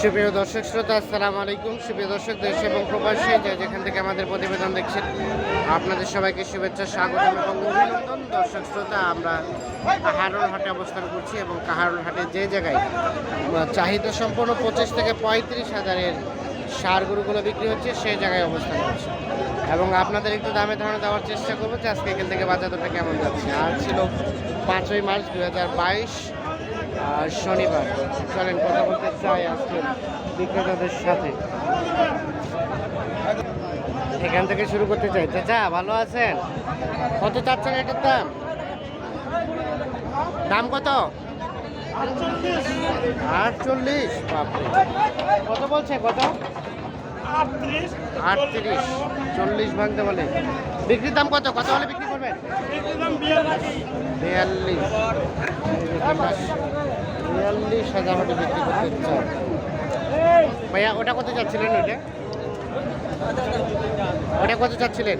সুপ্রিয় দর্শক শ্রোতা, আসসালামু আলাইকুম। সুপ্রিয় দর্শক, দেশ এবং প্রবাসী, যে যেখান থেকে আমাদের প্রতিবেদন দেখছেন, আপনাদের সবাইকে শুভেচ্ছা, স্বাগত এবং অভিনন্দন। দর্শক শ্রোতা, আমরা কাহারুল হাটে অবস্থান করছি এবং কাহারুল হাটে যে জায়গায় চাহিদা সম্পন্ন পঁচিশ থেকে পঁয়ত্রিশ হাজারের সার গরুগুলো বিক্রি হচ্ছে, সেই জায়গায় অবস্থান করছি। এবং আপনাদের একটু দামে ধারণা দেওয়ার চেষ্টা করব যে আজকে এখান থেকে বাজার দরটা কেমন যাচ্ছে। আর ছিল পাঁচই মার্চ দু হাজার বাইশ। শনিবার চলেন কথা বলতে চাই আজকে বিক্রেতাদের সাথে। এখান থেকে শুরু করতে চাই। চাচা ভালো আছেন? কত চাচ্ছেন এটার দাম? দাম কত? আটচল্লিশ। কত বলছে কত? আটত্রিশ। চল্লিশ ভাঙতে বলে। বিক্রির দাম কত? কত হলে বিক্রি করবেন? বিয়াল্লিশ। বিয়াল্লিশ হাজার হলে বিক্রি করতে চান ভাইয়া, ওটা কত চাচ্ছিলেন ওইটা? ওটা কত চাচ্ছিলেন?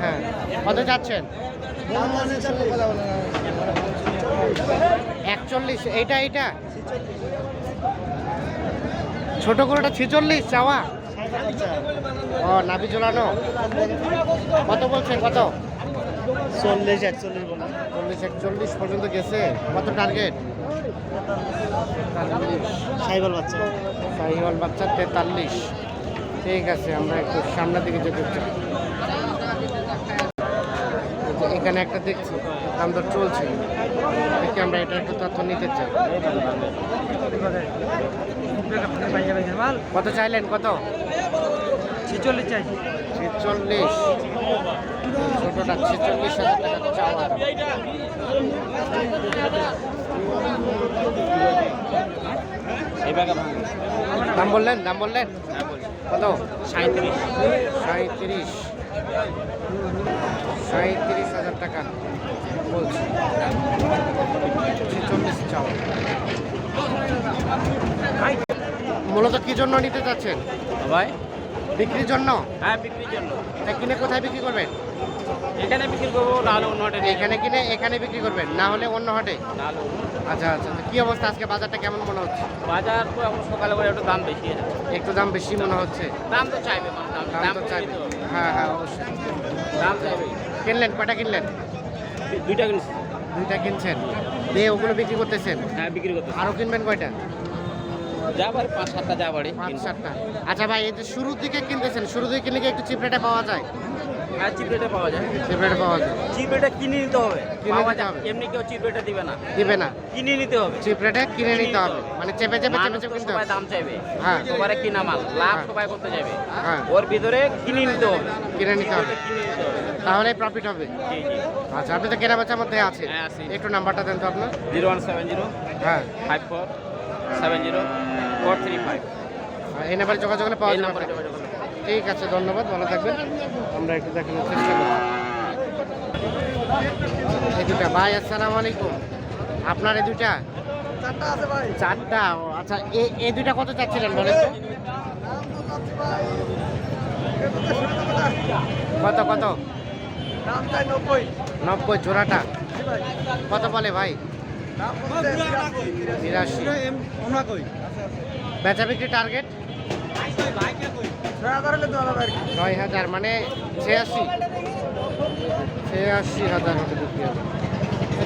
হ্যাঁ কত চাচ্ছেন? একচল্লিশ, এইটা এইটা? ছোট গরুটা ছেচল্লিশ, চাওয়া? ও নাভি ঝোলানো কত বলছেন, কত? চল্লিশ একচল্লিশ চল্লিশ একচল্লিশ পর্যন্ত গেছে। কত টার্গেট সাইবল বাচ্চা। সাহিওয়াল বাচ্চা তেতাল্লিশ। ঠিক আছে আমরা একটু সামনের দিকে যেতে চাই। এখানে একটা দেখছি দাম দর চলছে। দেখি আমরা এটা একটু তথ্য নিতে চাই। কত চাইলেন কত? ছেচল্লিশ চাই। ছেচল্লিশ। ছোটটা ছেচল্লিশ হাজার টাকা চাওয়া দাম বললেন দাম বললেন? কত? সাঁত্রিশ সাঁত্রিশ সাঁত্রিশ হাজার টাকা। বলছি। ছেচল্লিশ চাওয়া। মূলত কি জন্য নিতে চাচ্ছেন ভাই বিক্রির জন্য? হ্যাঁ বিক্রির জন্য। তা কিনে কোথায় বিক্রি করবেন? এখানে বিক্রি করব নাহলে অন্য হাটে। এখানে কিনে এখানে বিক্রি করবেন না হলে অন্য হাটে? নাহলে আচ্ছা আচ্ছা তো কি অবস্থা আজকে? বাজারটা কেমন মনে হচ্ছে? বাজার তো এখন সকালে করে একটু দাম বেশি আছে। একটু দাম বেশি মনে হচ্ছে? দাম তো চাইবে দাম তো চাইবে। হ্যাঁ হ্যাঁ অবশ্যই। দাম চাইবে। কিনলেন? কয়টা কিনলেন? দু- দুইটা কিনছি। দুইটা কিনছেন। দিয়ে ওগুলো বিক্রি করতেছেন? হ্যাঁ বিক্রি করতে আরও কিনবেন কয়টা? যা পাঁচ সাতটা যা পাঁচ সাতটা। আচ্ছা ভাই এই যে শুরুর দিকে কিনতেছেন শুরু দিকে কিনলে কি একটু চিপ রেটে পাওয়া যায়? হ্যাঁ চিপ রেটে পাওয়া যায়। চিপ রেটে পাওয়া যায়। চিপ রেটে কিনে নিতে হবে। কিনে পাওয়া নিতে হবে। এমনি কেউ চিপ রেটে দিবে না। দিবে না। কিনে নিতে হবে। চিপ রেটে কিনে নিতে হবে। মানে চেপে চেপে চেপে মানুষ চেপে কিনতে হবে। দাম চাইবে। হ্যাঁ। কিনা মাল। লাভ হ্যাঁ। সবাই করতে যাবে হ্যাঁ। ওর ভিতরে কিনে নিতে হবে। কিনে নিতে হবে। তাহলে প্রফিট হবে। জি জি। আচ্ছা আপনি তো কেনা বেচার মধ্যে আছে হ্যাঁ, আছি। একটু নাম্বারটা দেন তো আপনার। জিরো ওয়ান সেভেন জিরো হ্যাঁ। Five four seven zero four three five. এই নাম্বারে যোগাযোগ করলে পাওয়া যাবে। ঠিক আছে ধন্যবাদ ভালো থাকবেন। আমরা একটু দেখানোর চেষ্টা করব। এই দুটা ভাই আসসালামু আলাইকুম। আপনার এই দুটা চারটা আছে ভাই। চারটা? ও, আচ্ছা এই এই দুটা কত চাচ্ছিলেন বলেন তো? কত কত? নব্বই। নব্বই জোড়াটা। কত বলে ভাই? বেচা বিক্রি টার্গেট ছয় হাজার নয় মানে ছিয়াশি। ছিয়াশি হাজার হলে বিক্রি হবে।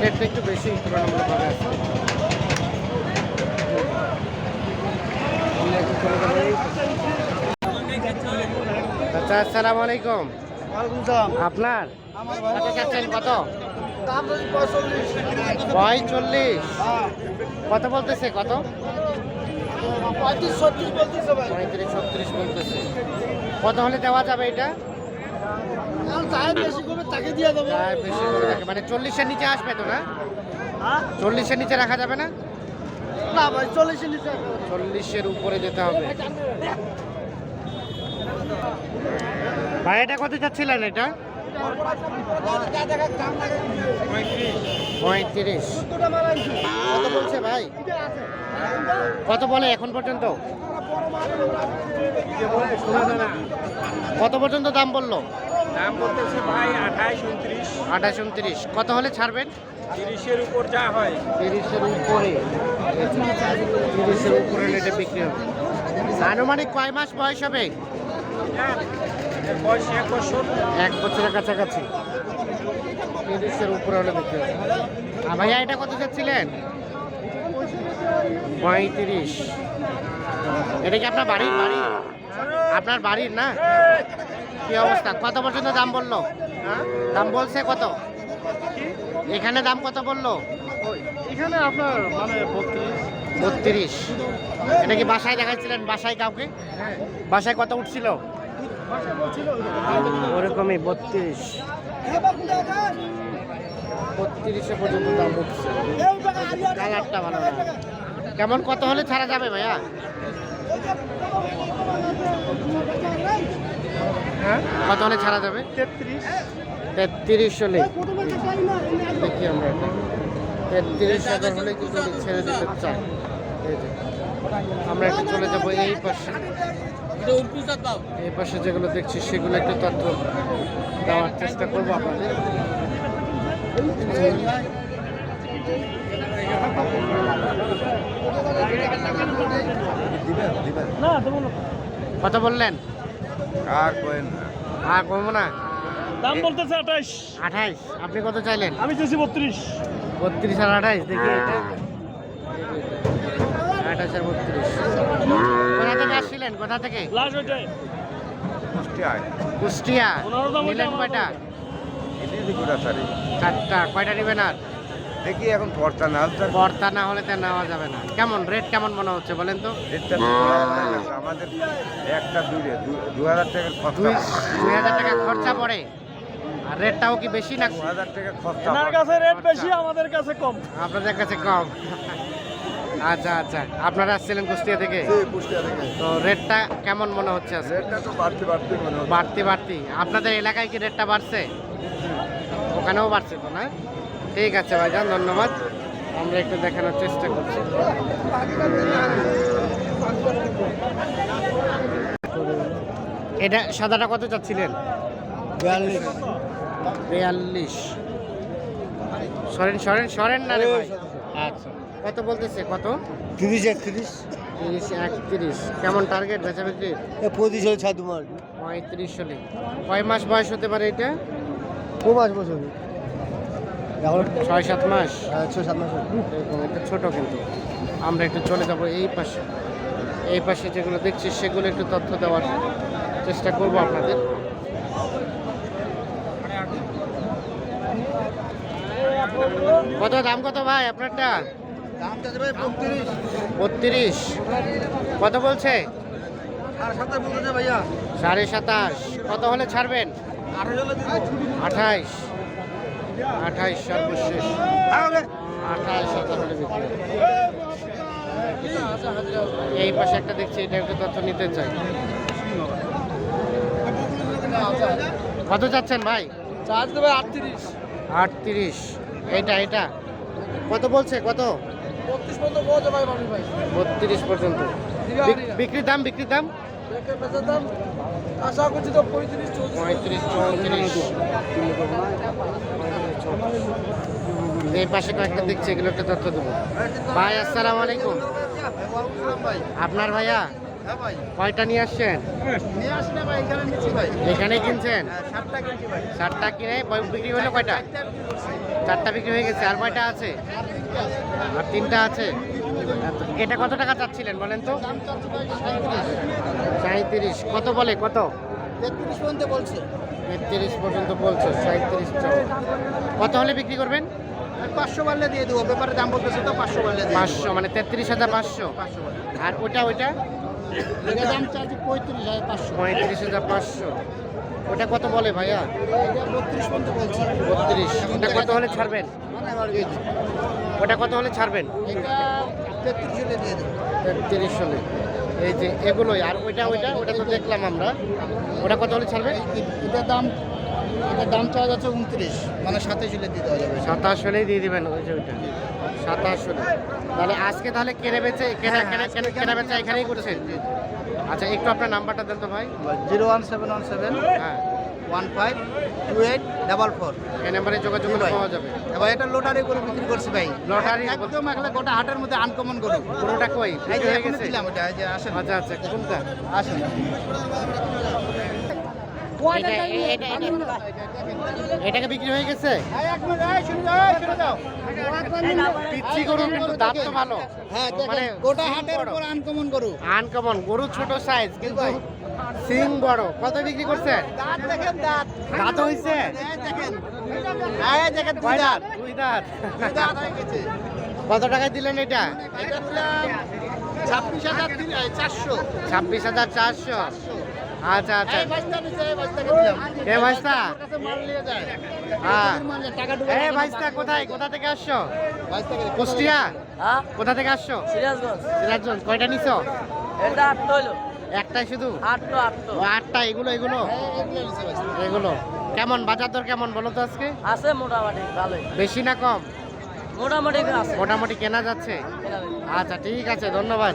রেটটা একটু বেশি তুলনামূলকভাবে আছে। আচ্ছা আসসালামু আলাইকুম। আপনার? কত? পঁয়চল্লিশ কত বলতেছে কত? পঁয়ত্রিশ ছত্রিশ বলতেছে কত হলে দেওয়া যাবে এটা? মানে চল্লিশের নিচে আসবে তো না? হ্যাঁ? চল্লিশের নিচে রাখা যাবে না? চল্লিশের উপরে যেতে হবে। ভাই এটা কত চাচ্ছিলেন এটা? পঁয়ত্রিশ। কত বলছে ভাই? কত বলে এখন পর্যন্ত? কত পর্যন্ত দাম বলল? দাম বলতেছে ভাই আঠাইশ উনত্রিশ। আঠাশ উনত্রিশ। কত হলে ছাড়বেন? তিরিশের উপর যা হয়। তিরিশের উপরে। তিরিশের উপরে রেটে বিক্রি হবে। আনুমানিক কয় মাস বয়স হবে? বয়স এক বছর এক বছরের কাছাকাছি। তিরিশের উপরে হলে বিক্রি হবে আর ভাইয়া এটা কত চাচ্ছিলেন? পঁয়ত্রিশ। এটা কি আপনার বাড়ির? বাড়ি আপনার বাড়ির না? কি অবস্থা? কত পর্যন্ত দাম বলল? দাম বলছে কত? এখানে দাম কত বলল? এখানে আপনার মানে বত্রিশ। বত্রিশ। এটা কি বাসায় দেখাচ্ছিলেন বাসায় কাউকে? বাসায় কত উঠছিল? ওরকমই বত্রিশ। বত্রিশে পর্যন্ত দাম উঠছে। কালারটা ভালো না। কেমন কত হলে ছাড়া যাবে ভাইয়া? হ্যাঁ? কত হলে ছাড়া যাবে? তেত্রিশ। তেত্রিশ হলে। দেখি আমরা তেত্রিশ হাজার হলে কিন্তু ছেড়ে দিতে চাই। আমরা একটু চলে যাব এই পাশে। এই পাশে যেগুলো দেখছি সেগুলো একটু তথ্য দেওয়ার চেষ্টা করব আপনাদের। না দেবো না কত বললেন? আর না। আর কমবো না? দাম বলতেছে আঠাইশ। আঠাইশ? আপনি কত চাইলেন? আমি চাইছি বত্রিশ। বত্রিশ আর আঠাইশ? দেখি। এটা আঠাশ আর বত্রিশ। কোথা থেকে? লাস্ট ওইটাই। কুষ্টিয়ায়। কুষ্টিয়া নিলেন কয়টা? চারটা কয়টা নেবেন আর? দেখি এখন পর্তা না পর্তা না হলে তো নেওয়া যাবে না। কেমন রেট কেমন মনে হচ্ছে বলেন তো। আমাদের একটা দূরে দু- হাজার টাকার খরচা দুই দুই হাজার টাকা খরচা পড়ে? আর রেটটাও কি বেশি না দু হাজার টাকা খরচা কাছে রেট বেশি খরচা। আমাদের কাছে কম। আপনাদের কাছে কম। আচ্ছা আচ্ছা। আপনারা আসছিলেন কুষ্টিয়া থেকে? কুষ্টিয়া থেকে। তো রেটটা কেমন মনে হচ্ছে আজকে? রেটটা তো বাড়তে বাড়তে মনে হচ্ছে। বাড়তি বাড়তি। আপনাদের এলাকায় কি রেটটা বাড়ছে? ওখানেও বাড়ছে তো না? ঠিক আছে ভাইজান ধন্যবাদ। আমরা একটু দেখানোর চেষ্টা করছি। এটা সাদাটা কত চাচ্ছিলেন? বিয়াল্লিশ। বিয়াল্লিশ। সরেন সরেন সরেন না রে ভাই। আচ্ছা। কত বলতেছে কত? তিরিশ একত্রিশ। তিরিশ একত্রিশ। কেমন টার্গেট বেচা বিক্রির পঁচিশ হলে ছাদু মার পঁয়ত্রিশ হলে। কয় মাস বয়স হতে পারে এটা? ও পাঁচ বছর এখন ছয় সাত মাস? ছয় সাত মাস এরকম একটা ছোট কিন্তু। আমরা একটু চলে যাব এই পাশে। এই পাশে যেগুলো দেখছি সেগুলো একটু তথ্য দেওয়ার চেষ্টা করব আপনাদের। কত দাম কত ভাই আপনারটা? বত্রিশ। কত বলছে? সাড়ে সাতাশ কত হলে ছাড়বেন? আঠাইশ। আঠাইশ সর্বশেষ। আঠাইশ হাজার হলে বিক্রি এই পাশে একটা দেখছি এটা একটু তথ্য নিতে চাই। কত যাচ্ছেন ভাই? চার্জ দেবে আটত্রিশ। আটত্রিশ। এইটা এটা কত বলছে? কত? বত্রিশ পর্যন্ত বিক্রির দাম বিক্রির দাম? ব্রেকের বেচার দাম আশা করছি তো পঁয়ত্রিশ পঁয়ত্রিশ চৌত্রিশ। এই পাশে কয়েকটা দেখছি এগুলো একটা তথ্য দেবো। ভাই আসসালামু আলাইকুম। আপনার ভাইয়া? হ্যাঁ কয়টা নিয়ে আসছেন? এখানে নিচ্ছি ভাই। এখানে কিনছেন? হ্যাঁ ভাই। চারটা কিনে বিক্রি হলো কয়টা? চারটা বিক্রি হয়ে গেছে আর কয়টা আছে? আর তিনটা আছে? এটা কত টাকা চাচ্ছিলেন বলেন তো? সাঁত্রিশ কত বলে কত? তেত্রিশ পর্যন্ত বলছে। তেত্রিশ পর্যন্ত বলছে সাঁত্রিশ কত হলে বিক্রি করবেন? পাঁচশো বাড়লে দিয়ে দেবো ব্যাপারে দাম বলতেছে তো পাঁচশো বাড়লে পাঁচশো মানে তেত্রিশ হাজার পাঁচশো। পাঁচশো আর ওটা ওইটা? পঁয়ত্রিশ হাজার পাঁচশো পঁয়ত্রিশ হাজার পাঁচশো। ওটা কত বলে ভাইয়া? বত্রিশ পর্যন্ত বলছে। বত্রিশ ওটা কত হলে ছাড়বেন? ওটা কত হলে ছাড়বেন? এটা তেত্রিশ হলে। দিয়ে দেবো তেত্রিশ হলে এই যে এগুলোই। আর ওইটা ওইটা ওটা তো দেখলাম আমরা। ওটা কত হলে ছাড়বেন? এটার দাম এটার দাম চার্জ আছে উনত্রিশ মানে সাতাশ হলে দিয়ে দেওয়া যাবে। সাতাশ হলেই দিয়ে দিবেন ওই যে ওইটা। সাতাশ হলে। তাহলে আজকে তাহলে কেনে বেচে কেনা কেনা কেনা- কেনা বেচা এখানেই করছেন? আচ্ছা একটু আপনার নাম্বারটা দেন তো ভাই। Zero one seven one seven হ্যাঁ। One five two eight double four. এই নাম্বারে যোগাযোগ পাওয়া যাবে। এবার এটা লোটারি গরু বিক্রি করছি ভাই। লটারি একদম একলা গোটা হাটের মধ্যে আনকমন গরু। পুরোটা কই? হয়ে গেছে? দিলাম আচ্ছা আচ্ছা কোনটা? আসেন। এটাকে বিক্রি হয়ে গেছে? পিচ্ছি গরু কিন্তু দাম তো ভালো। হ্যাঁ মানে গোটা হাটের উপর আনকমন গরু। আনকমন গরু ছোট সাইজ কিন্তু সিং বড়। কত বিক্রি করছেন দাঁত দেখেন দাঁত। দাঁত হইছে দেখেন এই দেখেন দুই দাঁত দাঁত। দুই দাঁত। দুই দাঁত হয়ে গেছে। কত টাকায় দিলেন এটা? এটা দিলাম ছাব্বিশ হাজার চারশো। ছাব্বিশ হাজার চারশো। আচ্ছা আচ্ছা। এ ভাইস্তা হ্যাঁ এ ভাইস্তা কোথায়? কোথা থেকে আসছো? কুষ্টিয়া? হ্যাঁ? কোথা থেকে আসছো? সিরাজগঞ্জ। সিরাজগঞ্জ। কয়টা নিছো? এটা আটটা হইল। একটাই শুধু? আটটো আটটো। আটটা। এগুলো এগুলো? এগুলো এগুলো। কেমন? বাজার দর কেমন বলো তো আজকে? আছে মোটামুটি ভালোই। বেশি না কম? মোটামুটি আছে। মোটামুটি কেনা যাচ্ছে? আচ্ছা ঠিক আছে ধন্যবাদ।